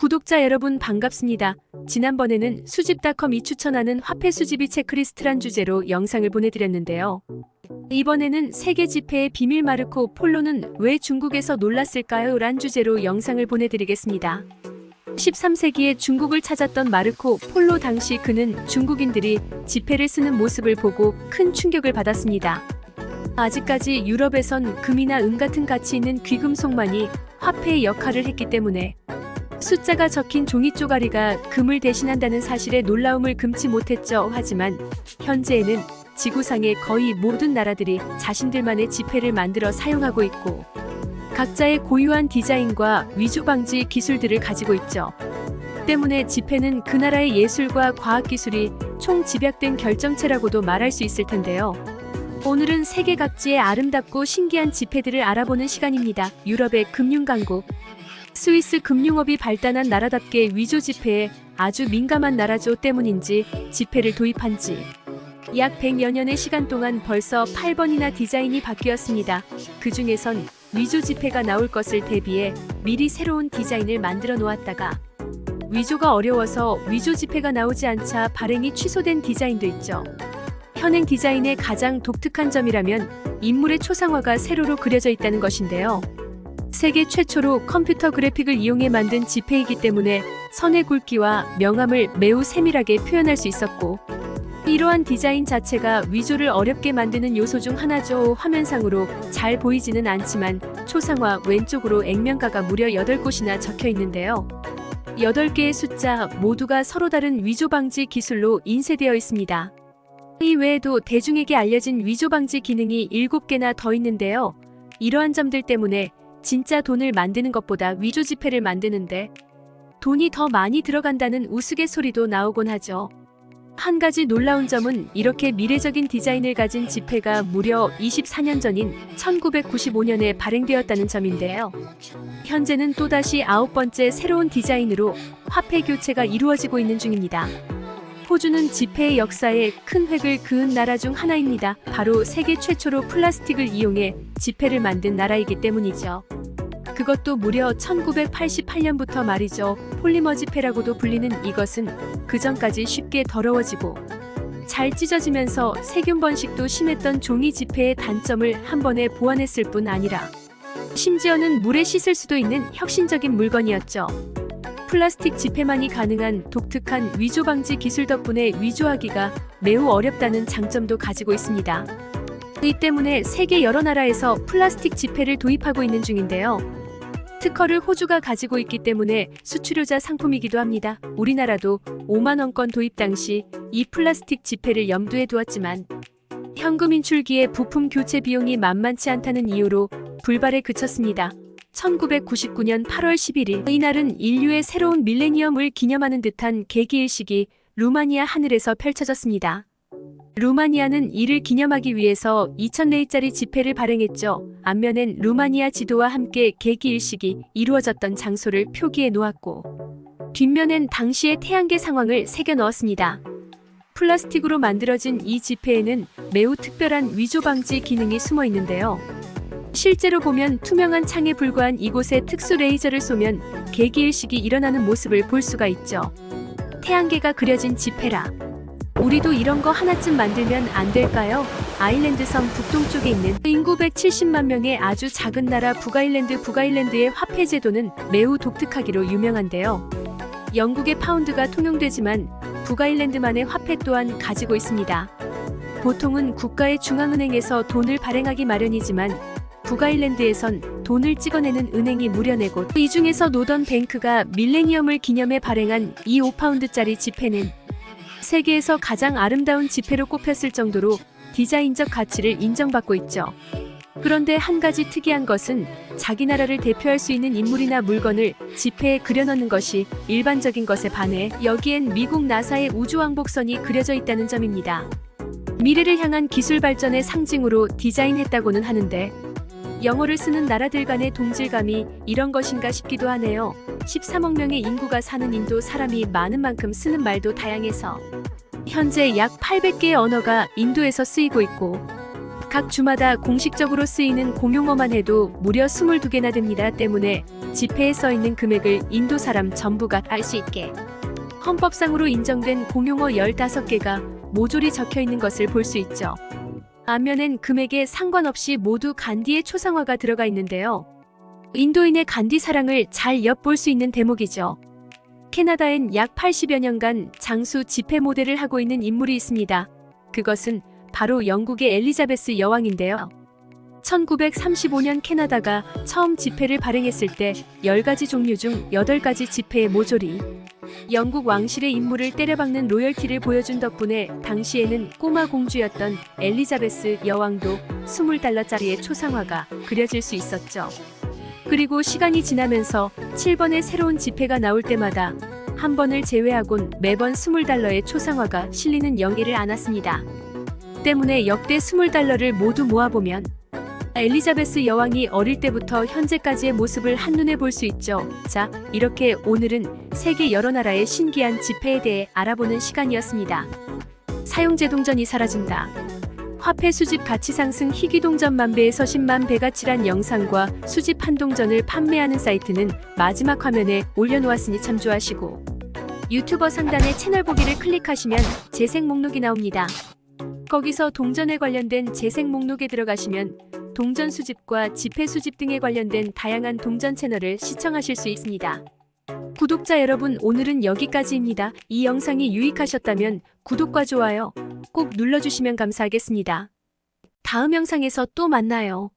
구독자 여러분 반갑습니다. 지난번에는 수집닷컴이 추천하는 화폐 수집이 체크리스트란 주제로 영상을 보내드렸는데요. 이번에는 세계 지폐의 비밀 마르코 폴로는 왜 중국에서 놀랐을까요? 란 주제로 영상을 보내드리겠습니다. 13세기에 중국을 찾았던 마르코 폴로 당시 그는 중국인들이 지폐를 쓰는 모습을 보고 큰 충격을 받았습니다. 아직까지 유럽에선 금이나 은 같은 가치 있는 귀금속만이 화폐의 역할을 했기 때문에 숫자가 적힌 종이 쪼가리가 금을 대신한다는 사실에 놀라움을 금치 못했죠. 하지만 현재에는 지구상의 거의 모든 나라들이 자신들만의 지폐를 만들어 사용하고 있고 각자의 고유한 디자인과 위조 방지 기술들을 가지고 있죠. 때문에 지폐는 그 나라의 예술과 과학 기술이 총 집약된 결정체라고도 말할 수 있을 텐데요. 오늘은 세계 각지의 아름답고 신기한 지폐들을 알아보는 시간입니다. 유럽의 금융 강국. 스위스 금융업이 발달한 나라답게 위조 지폐에 아주 민감한 나라죠 때문인지 지폐를 도입한 지 약 100여 년의 시간 동안 벌써 8번이나 디자인이 바뀌었습니다. 그 중에선 위조 지폐가 나올 것을 대비해 미리 새로운 디자인을 만들어 놓았다가 위조가 어려워서 위조 지폐가 나오지 않자 발행이 취소된 디자인도 있죠. 현행 디자인의 가장 독특한 점이라면 인물의 초상화가 세로로 그려져 있다는 것인데요. 세계 최초로 컴퓨터 그래픽을 이용해 만든 지폐이기 때문에 선의 굵기와 명암을 매우 세밀하게 표현할 수 있었고 이러한 디자인 자체가 위조를 어렵게 만드는 요소 중 하나죠. 화면상으로 잘 보이지는 않지만 초상화 왼쪽으로 액면가가 무려 8곳이나 적혀 있는데요. 8개의 숫자 모두가 서로 다른 위조 방지 기술로 인쇄되어 있습니다. 이 외에도 대중에게 알려진 위조 방지 기능이 7개나 더 있는데요. 이러한 점들 때문에 진짜 돈을 만드는 것보다 위조 지폐를 만드는데 돈이 더 많이 들어간다는 우스갯소리도 나오곤 하죠. 한 가지 놀라운 점은 이렇게 미래적인 디자인을 가진 지폐가 무려 24년 전인 1995년에 발행되었다는 점인데요. 현재는 또다시 아홉 번째 새로운 디자인으로 화폐 교체가 이루어지고 있는 중입니다. 호주는 지폐의 역사에 큰 획을 그은 나라 중 하나입니다. 바로 세계 최초로 플라스틱을 이용해 지폐를 만든 나라이기 때문이죠. 그것도 무려 1988년부터 말이죠. 폴리머 지폐라고도 불리는 이것은 그 전까지 쉽게 더러워지고 잘 찢어지면서 세균 번식도 심했던 종이 지폐의 단점을 한 번에 보완했을 뿐 아니라 심지어는 물에 씻을 수도 있는 혁신적인 물건이었죠. 플라스틱 지폐만이 가능한 독특한 위조 방지 기술 덕분에 위조하기가 매우 어렵다는 장점도 가지고 있습니다. 이 때문에 세계 여러 나라에서 플라스틱 지폐를 도입하고 있는 중인데요. 특허를 호주가 가지고 있기 때문에 수출효자 상품이기도 합니다. 우리나라도 5만 원권 도입 당시 이 플라스틱 지폐를 염두에 두었지만 현금 인출기의 부품 교체 비용이 만만치 않다는 이유로 불발에 그쳤습니다. 1999년 8월 11일 이날은 인류의 새로운 밀레니엄을 기념하는 듯한 계기일식이 루마니아 하늘에서 펼쳐졌습니다. 루마니아는 이를 기념하기 위해서 2000레이짜리 지폐를 발행했죠. 앞면엔 루마니아 지도와 함께 계기일식이 이루어졌던 장소를 표기해 놓았고 뒷면엔 당시의 태양계 상황을 새겨 넣었습니다. 플라스틱으로 만들어진 이 지폐에는 매우 특별한 위조 방지 기능이 숨어 있는데요. 실제로 보면 투명한 창에 불과한 이곳에 특수 레이저를 쏘면 계기일식이 일어나는 모습을 볼 수가 있죠. 태양계가 그려진 지폐라. 우리도 이런 거 하나쯤 만들면 안 될까요? 아일랜드 섬 북동쪽에 있는 인구 170만 명의 아주 작은 나라 북아일랜드 북아일랜드의 화폐 제도는 매우 독특하기로 유명한데요. 영국의 파운드가 통용되지만 북아일랜드만의 화폐 또한 가지고 있습니다. 보통은 국가의 중앙은행에서 돈을 발행하기 마련이지만 북아일랜드에선 돈을 찍어내는 은행이 무려내고 이 중에서 노던 뱅크가 밀레니엄을 기념해 발행한 이 5파운드짜리 지폐는 세계에서 가장 아름다운 지폐로 꼽혔을 정도로 디자인적 가치를 인정받고 있죠. 그런데 한 가지 특이한 것은 자기 나라를 대표할 수 있는 인물이나 물건을 지폐에 그려넣는 것이 일반적인 것에 반해 여기엔 미국 나사의 우주왕복선이 그려져 있다는 점입니다. 미래를 향한 기술 발전의 상징으로 디자인했다고는 하는데 영어를 쓰는 나라들 간의 동질감이 이런 것인가 싶기도 하네요. 13억 명의 인구가 사는 인도 사람이 많은 만큼 쓰는 말도 다양해서 현재 약 800개의 언어가 인도에서 쓰이고 있고 각 주마다 공식적으로 쓰이는 공용어만 해도 무려 22개나 됩니다. 때문에 지폐에 써 있는 금액을 인도 사람 전부가 알 수 있게 헌법상으로 인정된 공용어 15개가 모조리 적혀 있는 것을 볼 수 있죠. 앞면엔 금액에 상관없이 모두 간디의 초상화가 들어가 있는데요. 인도인의 간디 사랑을 잘 엿볼 수 있는 대목이죠. 캐나다엔 약 80여 년간 장수 지폐 모델을 하고 있는 인물이 있습니다. 그것은 바로 영국의 엘리자베스 여왕인데요. 1935년 캐나다가 처음 지폐를 발행했을 때 10가지 종류 중 8가지 지폐의 모조리. 영국 왕실의 임무를 때려박는 로열티를 보여준 덕분에 당시에는 꼬마 공주였던 엘리자베스 여왕도 20달러짜리의 초상화가 그려질 수 있었죠. 그리고 시간이 지나면서 7번의 새로운 지폐가 나올 때마다 한 번을 제외하곤 매번 20달러의 초상화가 실리는 영예를 안았습니다. 때문에 역대 20달러를 모두 모아보면 엘리자베스 여왕이 어릴 때부터 현재까지의 모습을 한눈에 볼 수 있죠. 자, 이렇게 오늘은 세계 여러 나라의 신기한 지폐에 대해 알아보는 시간이었습니다. 사용제 동전이 사라진다. 화폐 수집 가치 상승 희귀 동전 만 배에서 10만 배 가치란 영상과 수집 한 동전을 판매하는 사이트는 마지막 화면에 올려놓았으니 참조하시고 유튜버 상단의 채널 보기를 클릭하시면 재생 목록이 나옵니다. 거기서 동전에 관련된 재생 목록에 들어가시면 동전 수집과 지폐 수집 등에 관련된 다양한 동전 채널을 시청하실 수 있습니다. 구독자 여러분 오늘은 여기까지입니다. 이 영상이 유익하셨다면 구독과 좋아요 꼭 눌러주시면 감사하겠습니다. 다음 영상에서 또 만나요.